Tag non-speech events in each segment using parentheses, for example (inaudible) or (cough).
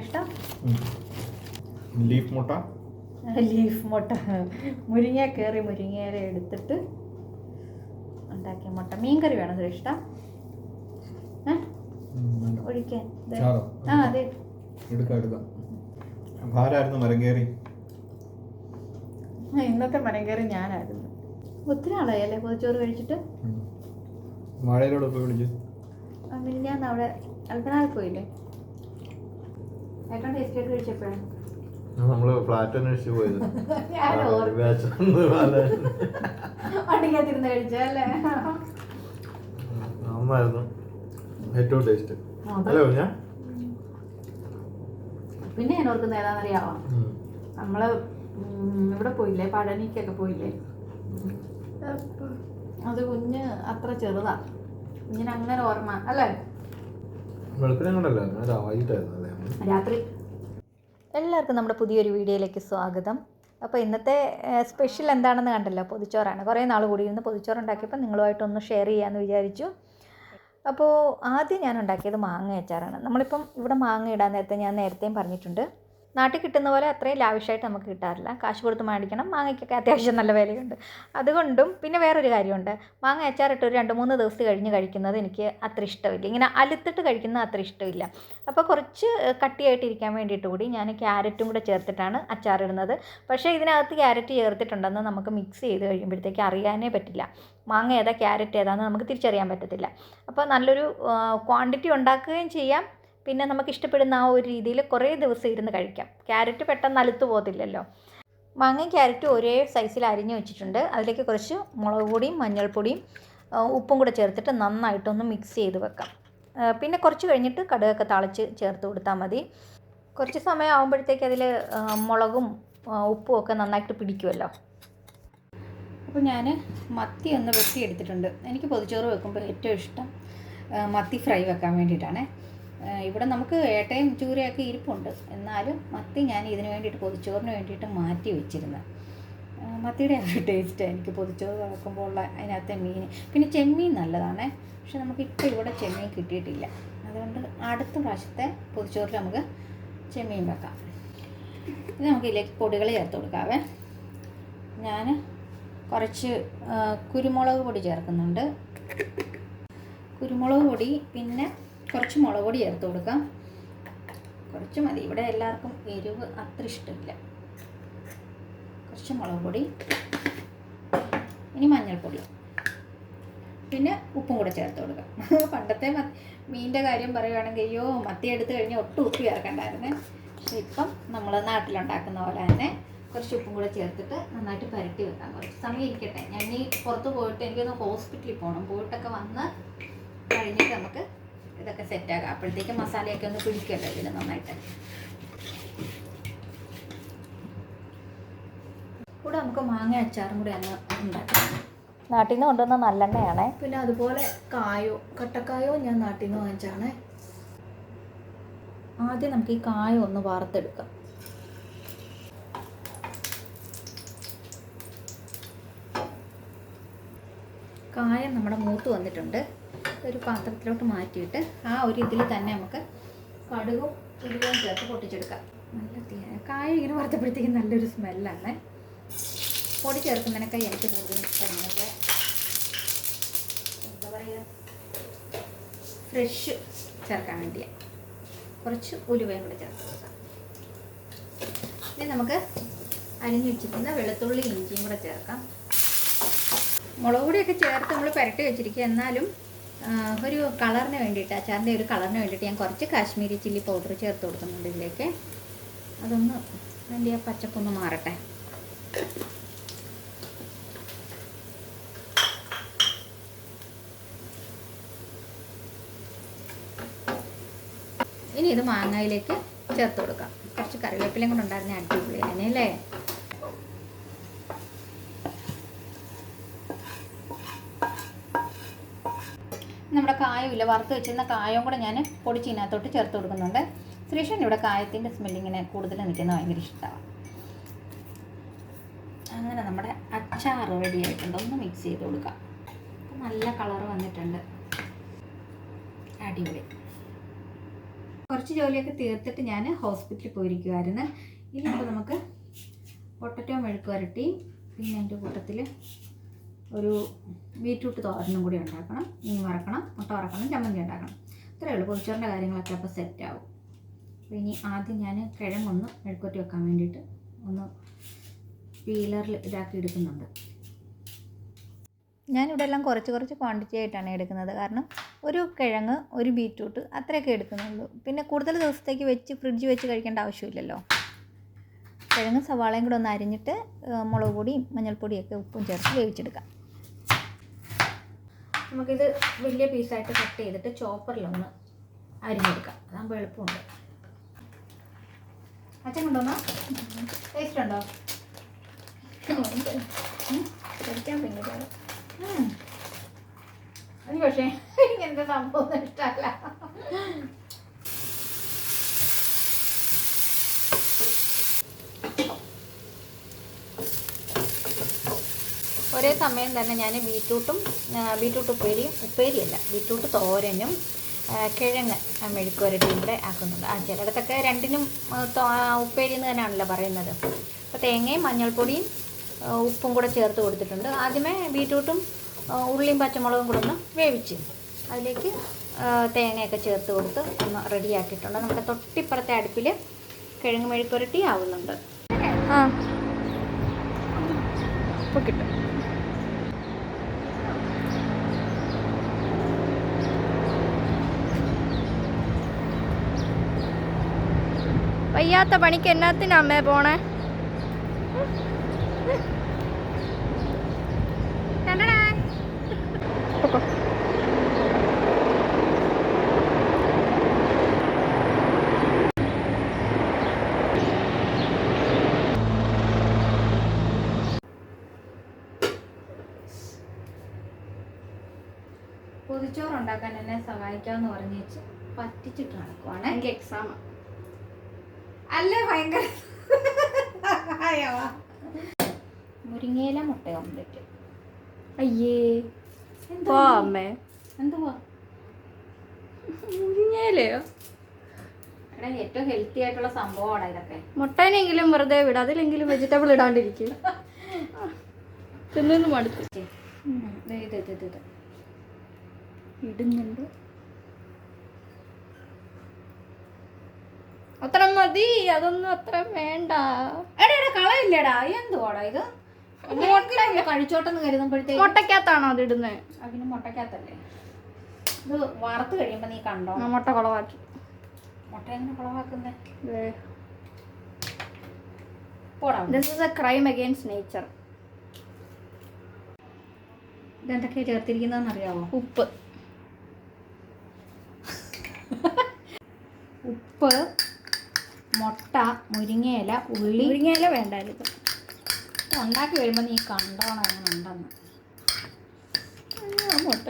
ഇഷ്ടം? ലീഫ് മുട്ട? ലീഫ് മുട്ട. മുരിങ്ങ കയറി മുരിങ്ങയില എടുത്തിട്ട് ഉണ്ടാക്കിയ മുട്ട. മീൻകറി വേണം ഇഷ്ടം ഒഴിക്കാൻ? ആ അതെ. ഇന്നത്തെ മരങ്കേറി ഞാനായിരുന്നു. ഒത്തിരി ആളായല്ലേ പൊതിച്ചോറ് കഴിച്ചിട്ട്? മഴയിലൂടെ പോയി വിളിച്ചു ഞാൻ അവിടെ അൽപ്പനാൾ പോയില്ലേ? ഏറ്റവും ടേസ്റ്റ് ആയിട്ട് കഴിച്ചപ്പോഴാണ് നമ്മൾ ഫ്ലാറ്റ് അന്വേഷിച്ച് പോയത്. (laughs) വണ്ടിക്കകത്തിരുന്ന് കഴിച്ചല്ലേ നന്നായിരുന്നു. ഏറ്റവും ടേസ്റ്റ്. അല്ലേ ഞാൻ പിന്നെ ഞാൻ ഓർക്കുന്ന ഏതാണെന്നറിയാവോ? നമ്മൾ ഇവിടെ പോയില്ലേ? പഴനിക്കൊക്കെ പോയില്ലേ? അത് കുഞ്ഞ് അത്ര ചെറുതാ. കുഞ്ഞിന് അങ്ങനെ ഓർമ്മ അല്ലേ വെളുപ്പിനെ കൊണ്ടല്ല ഞാൻ വൈകിട്ടായിരുന്നു അല്ലേ നമ്മൾ? രാത്രി. എല്ലാവർക്കും നമ്മുടെ പുതിയൊരു വീഡിയോയിലേക്ക് സ്വാഗതം. അപ്പോൾ ഇന്നത്തെ സ്പെഷ്യൽ എന്താണെന്ന് കണ്ടല്ലോ? പൊതിച്ചോറാണ്. കുറേ നാൾ കൂടി ഇരുന്ന് പൊതിച്ചോറ് ഉണ്ടാക്കിയപ്പോൾ നിങ്ങളുമായിട്ടൊന്ന് ഷെയർ ചെയ്യാമെന്ന് വിചാരിച്ചു. അപ്പോൾ ആദ്യം ഞാൻ ഉണ്ടാക്കിയത് മാങ്ങ അച്ചാറാണ്. നമ്മളിപ്പം ഇവിടെ മാങ്ങ ഇടാൻ നേരത്തെ ഞാൻ നേരത്തെയും പറഞ്ഞിട്ടുണ്ട്. നാട്ടിൽ കിട്ടുന്ന പോലെ അത്രയും ലാവിഷായിട്ട് നമുക്ക് കിട്ടാറില്ല. കാശ് കൊടുത്ത് മേടിക്കണം. മാങ്ങയ്ക്കൊക്കെ അത്യാവശ്യം നല്ല വിലയുണ്ട്. അതുകൊണ്ടും പിന്നെ വേറൊരു കാര്യമുണ്ട്. മാങ്ങ അച്ചാറിട്ട് ഒരു രണ്ട് മൂന്ന് ദിവസം കഴിഞ്ഞ് കഴിക്കുന്നത് എനിക്ക് അത്ര ഇഷ്ടമില്ല. ഇങ്ങനെ അലുത്തിട്ട് കഴിക്കുന്നത് അത്ര ഇഷ്ടമില്ല. അപ്പോൾ കുറച്ച് കട്ടിയായിട്ടിരിക്കാൻ വേണ്ടിയിട്ട് കൂടി ഞാൻ ക്യാരറ്റും കൂടെ ചേർത്തിട്ടാണ് അച്ചാറിടുന്നത് പക്ഷേ ഇതിനകത്ത് ക്യാരറ്റ് ചേർത്തിട്ടുണ്ടെന്ന് നമുക്ക് മിക്സ് ചെയ്ത് കഴിയുമ്പോഴത്തേക്ക് അറിയാനേ പറ്റില്ല. മാങ്ങ ഏതാ ക്യാരറ്റ് ഏതാന്ന് നമുക്ക് തിരിച്ചറിയാൻ പറ്റത്തില്ല. അപ്പോൾ നല്ലൊരു ക്വാണ്ടിറ്റി ഉണ്ടാക്കുകയും ചെയ്യാം. പിന്നെ നമുക്ക് ഇഷ്ടപ്പെടുന്ന ആ ഒരു രീതിയിൽ കുറേ ദിവസം ഇരുന്ന് കഴിക്കാം. ക്യാരറ്റ് പെട്ടെന്ന് അലുത്തു പോകത്തില്ലല്ലോ. മാങ്ങയും ക്യാരറ്റും ഒരേ സൈസിൽ അരിഞ്ഞ് വെച്ചിട്ടുണ്ട്. അതിലേക്ക് കുറച്ച് മുളക് പൊടിയും മഞ്ഞൾപ്പൊടിയും ഉപ്പും കൂടെ ചേർത്തിട്ട് നന്നായിട്ടൊന്ന് മിക്സ് ചെയ്ത് വെക്കാം. പിന്നെ കുറച്ച് കഴിഞ്ഞിട്ട് കടുകൊക്കെ തളിച്ച് ചേർത്ത് കൊടുത്താൽ മതി. കുറച്ച് സമയം ആകുമ്പോഴത്തേക്ക് അതിൽ മുളകും ഉപ്പും ഒക്കെ നന്നായിട്ട് പിടിക്കുമല്ലോ. അപ്പോൾ ഞാൻ മത്തി ഒന്ന് വെട്ടി എടുത്തിട്ടുണ്ട് എനിക്ക് പൊതിച്ചോറ് വെക്കുമ്പോൾ ഏറ്റവും ഇഷ്ടം മത്തി ഫ്രൈ വെക്കാൻ വേണ്ടിയിട്ടാണ്. ഇവിടെ നമുക്ക് ഏട്ടയും ചൂരയൊക്കെ ഇരിപ്പുണ്ട്. എന്നാലും മത്തി ഞാൻ ഇതിന് വേണ്ടിയിട്ട് പൊതിച്ചോറിന് വേണ്ടിയിട്ട് മാറ്റി വെച്ചിരുന്നത് മത്തിയുടെ ആ ഒരു ടേസ്റ്റ് എനിക്ക് പൊതിച്ചോറ് വെക്കുമ്പോൾ ഉള്ള അതിനകത്തെ മീൻ. പിന്നെ ചെമ്മീൻ നല്ലതാണ്. പക്ഷെ നമുക്ക് ഇപ്പോൾ ഇവിടെ ചെമ്മീൻ കിട്ടിയിട്ടില്ല. അതുകൊണ്ട് അടുത്ത പ്രാവശ്യത്തെ പൊതിച്ചോറിൽ നമുക്ക് ചെമ്മീൻ വെക്കാം. ഇത് നമുക്ക് ഇതിലേക്ക് പൊടികൾ ചേർത്ത് കൊടുക്കാവേ. ഞാൻ കുറച്ച് കുരുമുളക് പൊടി ചേർക്കുന്നുണ്ട്. കുരുമുളക് പൊടി പിന്നെ കുറച്ച് മുളക് പൊടി ചേർത്ത് കൊടുക്കാം. കുറച്ച് മതി. ഇവിടെ എല്ലാവർക്കും എരിവ് അത്ര ഇഷ്ടമില്ല. കുറച്ച് മുളക് പൊടി ഇനി മഞ്ഞൾപ്പൊടി. പിന്നെ ഉപ്പും കൂടെ ചേർത്ത് കൊടുക്കാം. (laughs) പണ്ടത്തെ മീന്റെ കാര്യം പറയുകയാണെങ്കിൽ അയ്യോ മത്തി എടുത്തു കഴിഞ്ഞാൽ ഒട്ടും ഉപ്പ് ചേർക്കണ്ടായിരുന്നേ. പക്ഷെ ഇപ്പം നമ്മൾ നാട്ടിലുണ്ടാക്കുന്ന പോലെ തന്നെ കുറച്ച് ഉപ്പും കൂടെ ചേർത്തിട്ട് നന്നായിട്ട് പരട്ടി വെക്കാം. കുറച്ച് സമയം ഇരിക്കട്ടെ. ഞാൻ ഇനി പുറത്ത് പോയിട്ട് എനിക്കൊന്ന് ഹോസ്പിറ്റലിൽ പോകണം പോയിട്ടൊക്കെ വന്ന് കഴിഞ്ഞിട്ട് നമുക്ക് ഇതൊക്കെ സെറ്റാക്കാം അപ്പോഴത്തേക്ക് മസാലയൊക്കെ ഒന്ന് പിടിക്കട്ടെ ഇതിൽ നന്നായിട്ട്. കൂടെ നമുക്ക് മാങ്ങ അച്ചാറും കൂടെ അങ്ങ് ഉണ്ടാക്കാം. നാട്ടിൽ നിന്ന് കൊണ്ടുവന്ന നല്ലെണ്ണയാണേ. പിന്നെ അതുപോലെ കായോ കട്ടക്കായോ ഞാൻ നാട്ടിൽ നിന്ന് വാങ്ങിച്ചാണ് ആദ്യം നമുക്ക് ഈ കായ ഒന്ന് വാർത്തെടുക്കാം കായം നമ്മുടെ മൂത്ത് വന്നിട്ടുണ്ട്. ഒരു പാത്രത്തിലോട്ട് മാറ്റിയിട്ട് ആ ഒരു ഇതിൽ തന്നെ നമുക്ക് കടുകും ഉരുവയും ചേർത്ത് പൊട്ടിച്ചെടുക്കാം. നല്ല കായ ഇങ്ങനെ വറുത്തപ്പോഴത്തേക്കും നല്ലൊരു സ്മെല്ലാണ്. പൊടി ചേർക്കുന്നതിനൊക്കെ എനിക്ക് കൂടുതൽ ഇഷ്ടമാണ്. എന്താ പറയുക ഫ്രഷ് ചേർക്കാൻ വേണ്ടിയാണ് കുറച്ച് ഉലുവയും കൂടെ ചേർത്ത് കൊടുക്കാം. ഇനി നമുക്ക് അരിഞ്ഞു വെച്ചിരിക്കുന്ന വെളുത്തുള്ളി ഇഞ്ചിയും കൂടെ ചേർക്കാം. മുളക് പൊടിയൊക്കെ ചേർത്ത് നമ്മൾ പുരട്ടി വെച്ചിരിക്കുക. എന്നാലും ഒരു കളറിന് വേണ്ടിയിട്ട് അച്ചാറിന്റെ ഒരു കളറിന് വേണ്ടിയിട്ട് ഞാൻ കുറച്ച് കാശ്മീരി ചില്ലി പൗഡർ ചേർത്ത് കൊടുക്കുന്നുണ്ട് ഇതിലേക്ക്. അതൊന്ന് അതിന്റെ ആ പച്ചപ്പൊന്ന് മാറട്ടെ. ഇനി ഇത് മാങ്ങയിലേക്ക് ചേർത്ത് കൊടുക്കാം. കുറച്ച് കറിവേപ്പിലയും കൂടെ ഉണ്ടായിരുന്ന അടിപൊളി അല്ലേ നമ്മുടെ കായമില്ല വറുത്ത് വെച്ചിരുന്ന കായവും കൂടെ ഞാൻ പൊടിച്ചിനകത്തോട്ട് ചേർത്ത് കൊടുക്കുന്നുണ്ട്. ശ്രീഷൻ ഇവിടെ കായത്തിന്റെ സ്മെല്ലിങ്ങനെ കൂടുതൽ നിൽക്കുന്ന ഭയങ്കര ഇഷ്ടമാണ്. അങ്ങനെ നമ്മുടെ അച്ചാർ റെഡി ആയിട്ടുണ്ട്. ഒന്ന് മിക്സ് ചെയ്ത് കൊടുക്കാം. നല്ല കളർ വന്നിട്ടുണ്ട്. അടിപൊളി. കുറച്ച് ജോലിയൊക്കെ തീർത്തിട്ട് ഞാൻ ഹോസ്പിറ്റലിൽ പോയിരിക്കുമായിരുന്നു ഇനി നമുക്ക് പൊട്ടറ്റോ മെഴുക്ക് വരട്ടി പിന്നെ എന്റെ കൂട്ടത്തിൽ ഒരു ബീറ്റ്റൂട്ട് തോരനും കൂടി ഉണ്ടാക്കണം മീൻ വറക്കണം മുട്ട വറക്കണം ചമ്മന്തി ഉണ്ടാക്കണം. ഇത്രയേ ഉള്ളൂ പൊതിച്ചോറിന്റെ കാര്യങ്ങളൊക്കെ അപ്പോൾ സെറ്റ് ആവും. അപ്പോൾ ഇനി ആദ്യം ഞാൻ കിഴങ്ങൊന്ന് മെഴുക്കുറ്റി വെക്കാൻ വേണ്ടിയിട്ട് ഒന്ന് പീലറിൽ ഇതാക്കി എടുക്കുന്നുണ്ട്. ഞാനിവിടെ എല്ലാം കുറച്ച് കുറച്ച് ക്വാണ്ടിറ്റി ആയിട്ടാണ് എടുക്കുന്നത്. കാരണം ഒരു കിഴങ്ങ് ഒരു ബീറ്റ്റൂട്ട് അത്രയൊക്കെ എടുക്കുന്നുള്ളൂ. പിന്നെ കൂടുതൽ ദിവസത്തേക്ക് വെച്ച് ഫ്രിഡ്ജ് വെച്ച് കഴിക്കേണ്ട ആവശ്യമില്ലല്ലോ. കിഴങ്ങ് സവാളയും കൂടെ ഒന്ന് അരിഞ്ഞിട്ട് മുളക് പൊടിയും മഞ്ഞൾപ്പൊടിയൊക്കെ ഉപ്പും ചേർത്ത് വേവിച്ചെടുക്കാം. നമുക്കിത് വലിയ പീസായിട്ട് കട്ട് ചെയ്തിട്ട് ചോപ്പറിലൊന്ന് അരിഞ്ഞെടുക്കാം. അതാകുമ്പോൾ എളുപ്പമുണ്ട്. അച്ഛൻ കൊണ്ടുവന്നോ? ടേസ്റ്റ് ഉണ്ടോ. കഴിക്കാൻ ഭയങ്കര. എനിക്ക് പക്ഷേ ഇങ്ങനത്തെ സംഭവം ഇഷ്ടമല്ല. ഒരേ സമയം തന്നെ ഞാൻ ബീറ്റ്റൂട്ടും ബീറ്റ്റൂട്ട് ഉപ്പേരിയും ഉപ്പേരിയല്ല ബീറ്റ്റൂട്ട് തോരനും കിഴങ്ങ് ആ, മെഴുക്ക് വരട്ടിയും കൂടെ ആക്കുന്നുണ്ട്. ആ ചിലയിടത്തൊക്കെ രണ്ടിനും ഉപ്പേരി എന്ന് തന്നെയാണല്ലോ പറയുന്നത്. അപ്പോൾ തേങ്ങയും മഞ്ഞൾപ്പൊടിയും ഉപ്പും കൂടെ ചേർത്ത് കൊടുത്തിട്ടുണ്ട്. ആദ്യമേ ബീറ്റ്റൂട്ടും ഉള്ളിയും പച്ചമുളകും കൂടെ ഒന്ന് വേവിച്ച് അതിലേക്ക് തേങ്ങയൊക്കെ ചേർത്ത് കൊടുത്ത് ഒന്ന് റെഡിയാക്കിയിട്ടുണ്ട്. നമ്മുടെ തൊട്ടിപ്പുറത്തെ അടുപ്പിൽ കിഴങ്ങ് മെഴുക്കുരട്ടി ആവുന്നുണ്ട്. ആ. ഇപ്പോൾ കിട്ടും. വയ്യാത്ത പണിക്ക് എന്നാത്തിനാ അമ്മേ പോണേ? പൊതിച്ചോറുണ്ടാക്കാൻ എന്നെ സഹായിക്കാന്ന് പറഞ്ഞു വെച്ച് പറ്റിച്ചിട്ട് നടക്കുവാണ്. എനിക്ക് എക്സാം അല്ലേ ഭയങ്കര. മുരിങ്ങയില മുട്ട ഓംലെറ്റ് അയ്യേ. എന്താ പോ അമ്മേ. എന്തുവാ മുരിങ്ങയിലയോ? ഏറ്റവും ഹെൽത്തി ആയിട്ടുള്ള സംഭവമാണ് ഇതൊക്കെ. മുട്ടേനെങ്കിലും വെറുതെ വിട അതിലെങ്കിലും വെജിറ്റബിൾ ഇടാണ്ടിരിക്കും. തിന്നു മടുത്തു. ഇടുന്നുണ്ട്. അത്ര മതി അതൊന്നും അത്ര വേണ്ട. എടാ എടാ കളയില്ലടാ എന്തുവാടാ ഇത്? മുട്ട കഴിച്ചോട്ടെന്ന് കരുതുമ്പോഴത്തേക്ക് മുട്ടക്കകത്താണോ അത് ഇടുന്നത് അതിന് മുട്ടക്കകത്തല്ലേ ഇത് വറുത്ത് കഴിയുമ്പോ നീ കണ്ടോ? മുട്ട കുളവാക്കി. മുട്ട എങ്ങനെ കുളവാക്കുന്നേ? This is a crime against nature ഇതെന്തൊക്കെ ചേർത്തിരിക്കുന്നതെന്ന് ഉപ്പ്. ഉപ്പ്. മുട്ട മുരിങ്ങയില ഉള്ളി. മുരിങ്ങയില വേണ്ടായിരുന്നു. ഉണ്ടാക്കി വരുമ്പോൾ നീ കണ്ടോണം അങ്ങനെ ഉണ്ടെന്ന്. മുട്ട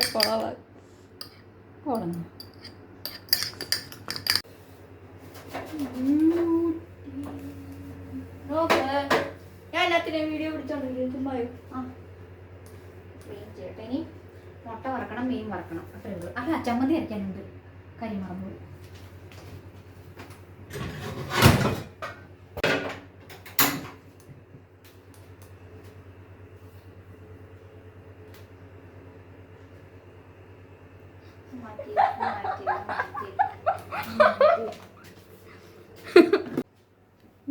ഞാൻ എല്ലാത്തിനെയും വീഡിയോ. ആ. ക്ലീൻ ചെയ്യട്ടെ ഇനി മുട്ട വറക്കണം മീൻ വറക്കണം. അത്രേ ഉള്ളൂ. അല്ല ചമ്മന്തി അരയ്ക്കാനുണ്ട് കരി മാറ്റി മാറ്റി മാറ്റി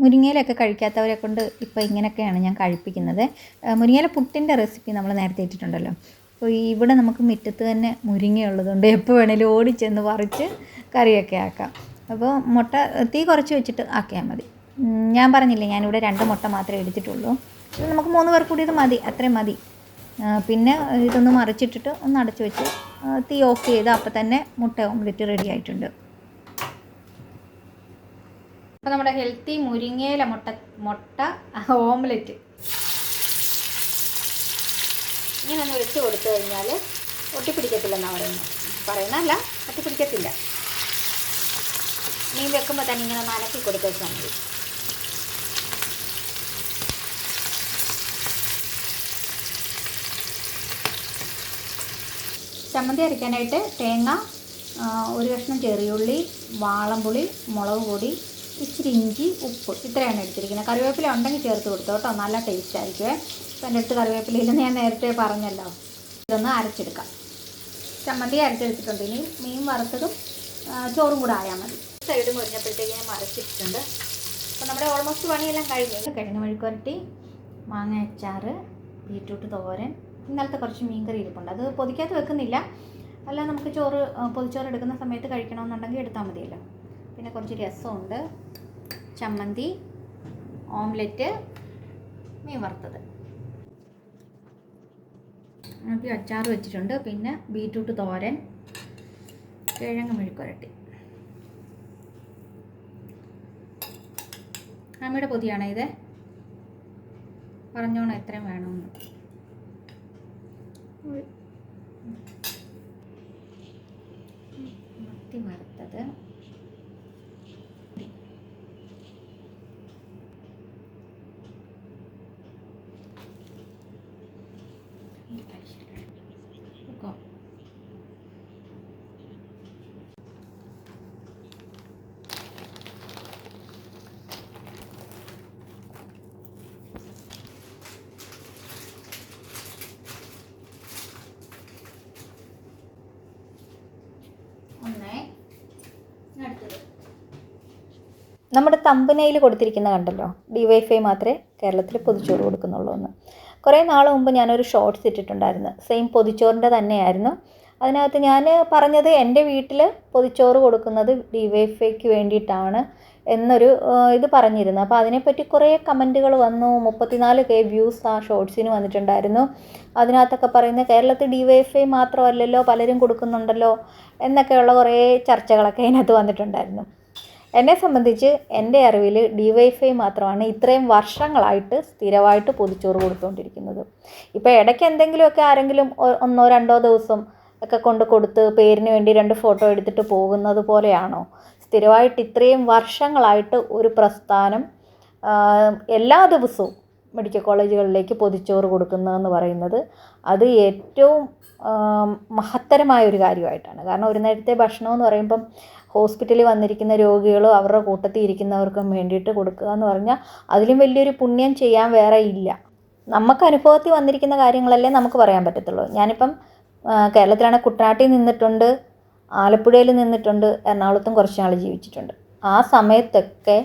മുരിങ്ങയിലൊക്കെ കഴിക്കാത്തവരെ കൊണ്ട് ഇപ്പോൾ ഇങ്ങനെയൊക്കെയാണ് ഞാൻ കഴിപ്പിക്കുന്നത്. മുരിങ്ങയിലെ പുട്ടിന്റെ റെസിപ്പി നമ്മൾ നേരത്തെ ഇട്ടിട്ടുണ്ടല്ലോ. അപ്പോൾ ഇവിടെ നമുക്ക് മുറ്റത്ത് തന്നെ മുരിങ്ങയുള്ളതുകൊണ്ട് എപ്പോൾ വേണേലും ഓടിച്ചെന്ന് പറിച്ച് കറിയൊക്കെ ആക്കാം. അപ്പോൾ മുട്ട തീ കുറച്ച് വെച്ചിട്ട് ആക്കിയാൽ മതി. ഞാൻ പറഞ്ഞില്ലേ ഞാനിവിടെ രണ്ട് മുട്ട മാത്രമേ എടുത്തിട്ടുള്ളൂ. നമുക്ക് മൂന്ന് പേർ കൂടി ഇത് മതി അത്രയും മതി. പിന്നെ ഇതൊന്ന് മറിച്ചിട്ടിട്ട് ഒന്ന് അടച്ചു വെച്ച് തീ ഓഫ് ചെയ്ത് അപ്പോൾ തന്നെ മുട്ട ഓംലെറ്റ് റെഡി ആയിട്ടുണ്ട്. അപ്പോൾ നമ്മുടെ ഹെൽത്തി മുരിങ്ങയില മുട്ട മുട്ട ഓംലെറ്റ്. ഇങ്ങനെ ഒന്ന് വെച്ച് കൊടുത്തു കഴിഞ്ഞാൽ ഒട്ടിപ്പിടിക്കത്തില്ലെന്നാണ് പറയുന്നത് പറയുന്നതല്ല ഒട്ടിപ്പിടിക്കത്തില്ല. മീൻ വെക്കുമ്പോൾ തന്നെ ഇങ്ങനെ നനക്കി കൊടുത്തു വെച്ചാൽ മതി. ചമ്മന്തി അരയ്ക്കാനായിട്ട് തേങ്ങ ഒരു കഷ്ണം ചെറിയുള്ളി വാളംപുളി മുളക് പൊടി ഇച്ചിരി ഇഞ്ചി ഉപ്പ് ഇത്രയാണ് എടുത്തിരിക്കുന്നത്. കറിവേപ്പില ഉണ്ടെങ്കിൽ ചേർത്ത് കൊടുത്തു കേട്ടോ. നല്ല ടേസ്റ്റ് ആയിരിക്കുമേ ഇപ്പം എന്റെ അടുത്ത് കറിവേപ്പില ഇല്ലെന്ന് ഞാൻ നേരത്തെ പറഞ്ഞല്ലോ. ഇതൊന്ന് അരച്ചെടുക്കാം. ചമ്മന്തി അരച്ചെടുത്തിട്ടുണ്ട്. ഇനി മീൻ വറുത്തതും ചോറും കൂടെ ആയാൽ മതി. സൈഡ് മുറിഞ്ഞപ്പോഴത്തേക്ക് ഞാൻ മറച്ചിട്ടുണ്ട് അപ്പോൾ നമ്മുടെ ഓൾമോസ്റ്റ് പണിയെല്ലാം കഴിഞ്ഞു. കഴിഞ്ഞ മെഴുക്കുരട്ടി മാങ്ങ അച്ചാറ് ബീറ്റ്റൂട്ട് തോരൻ ഇന്നലത്തെ കുറച്ച് മീൻകറി ഇരിപ്പുണ്ട്. അത് പൊതിക്കകത്ത് വെക്കുന്നില്ല. അല്ല നമുക്ക് ചോറ് പൊതിച്ചോറ് എടുക്കുന്ന സമയത്ത് കഴിക്കണമെന്നുണ്ടെങ്കിൽ എടുത്താൽ മതിയല്ലോ. പിന്നെ കുറച്ച് രസമുണ്ട്. ചമ്മന്തി ഓംലെറ്റ് മീൻ വറുത്തത്. നമുക്ക് അച്ചാർ വെച്ചിട്ടുണ്ട്. പിന്നെ ബീറ്റ്റൂട്ട് തോരൻ കിഴങ്ങ് മെഴുക്കുരട്ടി അമ്മയുടെ പൊതിയാണോ ഇത്? പറഞ്ഞോണം എത്രയും വേണമെന്ന്. മത്തി വറുത്തത് വെക്കോ? ഒന്ന് അടുത്തത് നമ്മുടെ തമ്പനയിൽ കൊടുത്തിരിക്കുന്ന കണ്ടല്ലോ? ഡിവൈഫൈ മാത്രമേ കേരളത്തിൽ പൊതിച്ചോറ് കൊടുക്കുന്നുള്ളൂ എന്ന്. കുറേ നാൾ മുമ്പ് ഞാനൊരു ഷോർട്ട്സ് ഇട്ടിട്ടുണ്ടായിരുന്നു. സെയിം പൊതിച്ചോറിന്റെ തന്നെയായിരുന്നു. അതിനകത്ത് ഞാൻ പറഞ്ഞത് എന്റെ വീട്ടിൽ പൊതിച്ചോറ് കൊടുക്കുന്നത് ഡിവൈഫൈക്ക് വേണ്ടിയിട്ടാണ് എന്നൊരു ഇത് പറഞ്ഞിരുന്നു. അപ്പോൾ അതിനെപ്പറ്റി കുറേ കമന്റുകൾ വന്നു. മുപ്പത്തിനാല് കെ വ്യൂസ് ആ ഷോർട്സിന് വന്നിട്ടുണ്ടായിരുന്നു. അതിനകത്തൊക്കെ പറയുന്നത് കേരളത്തിൽ ഡി വൈഫൈ മാത്രമല്ലല്ലോ പലരും കൊടുക്കുന്നുണ്ടല്ലോ എന്നൊക്കെയുള്ള കുറേ ചർച്ചകളൊക്കെ അതിനകത്ത് വന്നിട്ടുണ്ടായിരുന്നു. എന്നെ സംബന്ധിച്ച് എന്റെ അറിവിൽ ഡി വൈഫൈ മാത്രമാണ് ഇത്രയും വർഷങ്ങളായിട്ട് സ്ഥിരമായിട്ട് പൊതിച്ചോറ് കൊടുത്തുകൊണ്ടിരിക്കുന്നത് ഇപ്പോൾ ഇടയ്ക്ക് എന്തെങ്കിലുമൊക്കെ ആരെങ്കിലും ഒന്നോ രണ്ടോ ദിവസം ഒക്കെ കൊണ്ട് കൊടുത്ത് പേരിന് വേണ്ടി രണ്ട് ഫോട്ടോ എടുത്തിട്ട് പോകുന്നത് പോലെയാണോ? സ്ഥിരമായിട്ട് ഇത്രയും വർഷങ്ങളായിട്ട് ഒരു പ്രസ്ഥാനം എല്ലാ ദിവസവും മെഡിക്കൽ കോളേജുകളിലേക്ക് പൊതിച്ചോറ് കൊടുക്കുന്നതെന്ന് പറയുന്നത് അത് ഏറ്റവും മഹത്തരമായ ഒരു കാര്യമായിട്ടാണ്. കാരണം ഒരു നേരത്തെ ഭക്ഷണം എന്ന് പറയുമ്പം ഹോസ്പിറ്റലിൽ വന്നിരിക്കുന്ന രോഗികളോ അവരുടെ കൂട്ടത്തിൽ ഇരിക്കുന്നവർക്കും വേണ്ടിയിട്ട് കൊടുക്കുക എന്ന് പറഞ്ഞാൽ അതിലും വലിയൊരു പുണ്യം ചെയ്യാൻ വേറെ ഇല്ല. നമുക്ക് അനുഭവത്തിൽ വന്നിരിക്കുന്ന കാര്യങ്ങളല്ലേ നമുക്ക് പറയാൻ പറ്റത്തുള്ളൂ. ഞാനിപ്പം കേരളത്തിലാണ് കുട്ടനാട്ടിൽ നിന്നിട്ടുണ്ട് ആലപ്പുഴയിൽ നിന്നിട്ടുണ്ട് എറണാകുളത്തും കുറച്ച് നാൾ ജീവിച്ചിട്ടുണ്ട്. ആ സമയത്തൊക്കെ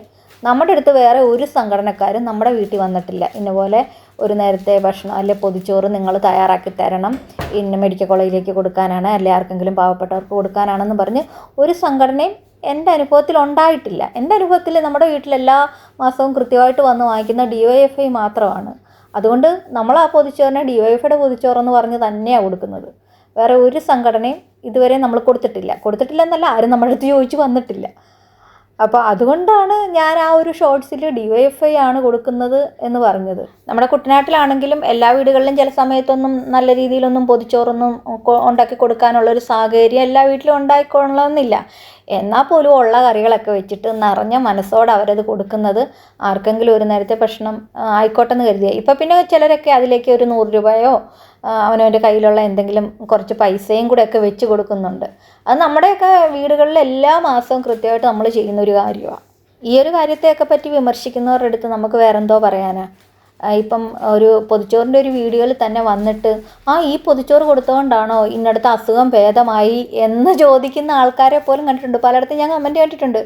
നമ്മുടെ അടുത്ത് വേറെ ഒരു സംഘടനക്കാരും നമ്മുടെ വീട്ടിൽ വന്നിട്ടില്ല. ഇന്നപോലെ ഒരു നേരത്തെ ഭക്ഷണം അല്ലെ പൊതിച്ചോറ് നിങ്ങൾ തയ്യാറാക്കി തരണം. ഇന്ന മെഡിക്കൽ കോളേജിലേക്ക് കൊടുക്കാനാണ്. അല്ലെ ആർക്കെങ്കിലും പാവപ്പെട്ടവർക്ക് കൊടുക്കാനാണെന്ന് പറഞ്ഞ് ഒരു സംഘടനയും എന്റെ അനുഭവത്തിൽ ഉണ്ടായിട്ടില്ല. എന്റെ അനുഭവത്തിൽ നമ്മുടെ വീട്ടിൽ എല്ലാ മാസവും കൃത്യമായിട്ട് വന്ന് വാങ്ങിക്കുന്ന ഡി വൈ എഫ് ഐ മാത്രമാണ്. അതുകൊണ്ട് നമ്മൾ ആ പൊതിച്ചോറിനെ ഡി വൈ എഫ് ഐയുടെ പൊതിച്ചോറെന്ന് പറഞ്ഞ് തന്നെയാണ് കൊടുക്കുന്നത്. വേറെ ഒരു സംഘടനയും ഇതുവരെ നമ്മൾ കൊടുത്തിട്ടില്ല. കൊടുത്തിട്ടില്ല എന്നല്ല ആരും നമ്മുടെ അടുത്ത് ചോദിച്ചു വന്നിട്ടില്ല. അപ്പോൾ അതുകൊണ്ടാണ് ഞാൻ ആ ഒരു ഷോർട്സിൽ ഡി വൈ എഫ് ഐ ആണ് കൊടുക്കുന്നത് എന്ന് പറഞ്ഞത്. നമ്മുടെ കുട്ടനാട്ടിലാണെങ്കിലും എല്ലാ വീടുകളിലും ചില സമയത്തൊന്നും നല്ല രീതിയിലൊന്നും പൊതിച്ചോറൊന്നും ഉണ്ടാക്കി കൊടുക്കാനുള്ളൊരു സാഹചര്യം എല്ലാ വീട്ടിലും ഉണ്ടായിക്കൊള്ളണമെന്നില്ല. എന്നാൽ പോലും ഉള്ള കറികളൊക്കെ വെച്ചിട്ട് നിറഞ്ഞ മനസ്സോടെ അവരത് കൊടുക്കുന്നത് ആർക്കെങ്കിലും ഒരു നേരത്തെ ഭക്ഷണം ആ, ആയിക്കോട്ടെ എന്ന് കരുതിയ. ഇപ്പം പിന്നെ ചിലരൊക്കെ അതിലേക്ക് ഒരു നൂറ് രൂപയോ അവനവന്റെ കയ്യിലുള്ള എന്തെങ്കിലും കുറച്ച് പൈസയും കൂടെ ഒക്കെ വെച്ച് കൊടുക്കുന്നുണ്ട്. അത് നമ്മുടെയൊക്കെ വീടുകളിൽ എല്ലാ മാസവും കൃത്യമായിട്ട് നമ്മൾ ചെയ്യുന്ന ഒരു കാര്യമാണ്. ഈ ഒരു കാര്യത്തെയൊക്കെ പറ്റി വിമർശിക്കുന്നവരുടെ അടുത്ത് നമുക്ക് വേറെന്തോ പറയാനാ? ആ, ഇപ്പം ഒരു പൊതിച്ചോറിന്റെ ഒരു വീഡിയോയിൽ തന്നെ വന്നിട്ട് ആ ഈ പൊതിച്ചോറ് കൊടുത്തുകൊണ്ടാണോ ഇന്നടുത്ത അസുഖം ഭേദമായി? എന്ന് ചോദിക്കുന്ന ആൾക്കാരെ പോലും കണ്ടിട്ടുണ്ട്. പലയിടത്തും ഞാൻ കമന്റ് കണ്ടിട്ടുണ്ട്.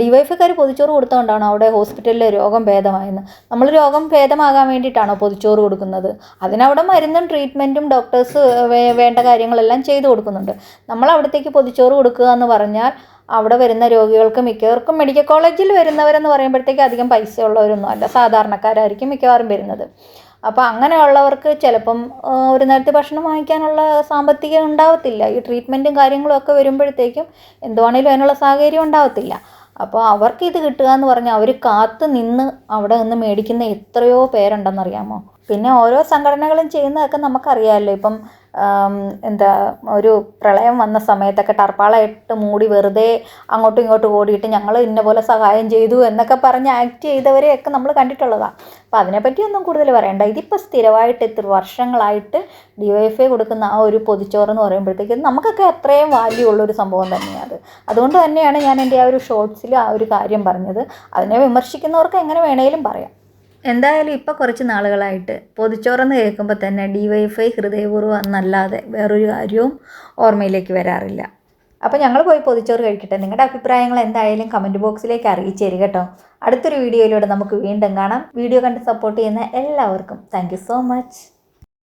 ഡിവൈഫക്കാർ പൊതിച്ചോറ് കൊടുത്തുകൊണ്ടാണോ അവിടെ ഹോസ്പിറ്റലിൽ രോഗം ഭേദമായെന്ന്? നമ്മൾ രോഗം ഭേദമാകാൻ വേണ്ടിയിട്ടാണോ പൊതിച്ചോറ് കൊടുക്കുന്നത്? അതിനവിടെ മരുന്നും ട്രീറ്റ്മെന്റും ഡോക്ടേഴ്സ് വേണ്ട കാര്യങ്ങളെല്ലാം ചെയ്തു കൊടുക്കുന്നുണ്ട്. നമ്മൾ അവിടത്തേക്ക് പൊതിച്ചോറ് കൊടുക്കുക എന്ന് പറഞ്ഞാൽ അവിടെ വരുന്ന രോഗികൾക്ക് മിക്കവർക്കും മെഡിക്കൽ കോളേജിൽ വരുന്നവരെന്ന് പറയുമ്പോഴത്തേക്ക് അധികം പൈസ ഉള്ളവരൊന്നും അല്ല. സാധാരണക്കാരായിരിക്കും മിക്കവാറും വരുന്നത്. അപ്പോൾ അങ്ങനെയുള്ളവർക്ക് ചിലപ്പം ഒരു നേരത്തെ ഭക്ഷണം വാങ്ങിക്കാനുള്ള സാമ്പത്തികം ഉണ്ടാവത്തില്ല. ഈ ട്രീറ്റ്മെന്റും കാര്യങ്ങളും ഒക്കെ വരുമ്പോഴത്തേക്കും എന്തുവാണേലും അതിനുള്ള സാഹചര്യം ഉണ്ടാവത്തില്ല. അപ്പോൾ അവർക്ക് ഇത് കിട്ടുക എന്ന് പറഞ്ഞാൽ അവർ കാത്തു നിന്ന് അവിടെ നിന്ന് മേടിക്കുന്ന എത്രയോ പേരുണ്ടെന്നറിയാമോ? പിന്നെ ഓരോ സംഘടനകളും ചെയ്യുന്നതൊക്കെ നമുക്കറിയാമല്ലോ. ഇപ്പം എന്താ ഒരു പ്രളയം വന്ന സമയത്തൊക്കെ ടർപ്പാളയിട്ട് മൂടി വെറുതെ അങ്ങോട്ടും ഇങ്ങോട്ടും ഓടിയിട്ട് ഞങ്ങൾ ഇന്ന പോലെ സഹായം ചെയ്തു എന്നൊക്കെ പറഞ്ഞ് ആക്ട് ചെയ്തവരെയൊക്കെ നമ്മൾ കണ്ടിട്ടുള്ളതാണ് അപ്പം അതിനെപ്പറ്റി ഒന്നും കൂടുതൽ പറയണ്ട. ഇതിപ്പോൾ സ്ഥിരമായിട്ട് ഇത്ര വർഷങ്ങളായിട്ട് ഡി വൈ എഫ് ഐ കൊടുക്കുന്ന ആ ഒരു പൊതിച്ചോറ് എന്ന് പറയുമ്പോഴത്തേക്കും നമുക്കൊക്കെ അത്രയും വാല്യൂ ഉള്ളൊരു സംഭവം തന്നെയാണ് അത്. അതുകൊണ്ട് തന്നെയാണ് ഞാൻ എന്റെ ആ ഒരു ഷോർട്സിൽ ആ ഒരു കാര്യം പറഞ്ഞത്. അതിനെ വിമർശിക്കുന്നവർക്ക് എങ്ങനെ വേണേലും പറയാം. എന്തായാലും ഇപ്പോൾ കുറച്ച് നാളുകളായിട്ട് പൊതിച്ചോറെന്ന് കേൾക്കുമ്പോൾ തന്നെ ഡി വൈഫൈ ഹൃദയപൂർവം എന്നല്ലാതെ വേറൊരു കാര്യവും ഓർമ്മയിലേക്ക് വരാറില്ല. അപ്പോൾ ഞങ്ങൾ പോയി പൊതിച്ചോറ് കഴിക്കട്ടെ. നിങ്ങളുടെ അഭിപ്രായങ്ങൾ എന്തായാലും കമന്റ് ബോക്സിലേക്ക് അറിയിച്ചു തരിക കേട്ടോ. അടുത്തൊരു വീഡിയോയിലൂടെ നമുക്ക് വീണ്ടും കാണാം. വീഡിയോ കണ്ട് സപ്പോർട്ട് ചെയ്യുന്ന എല്ലാവർക്കും. Thank so much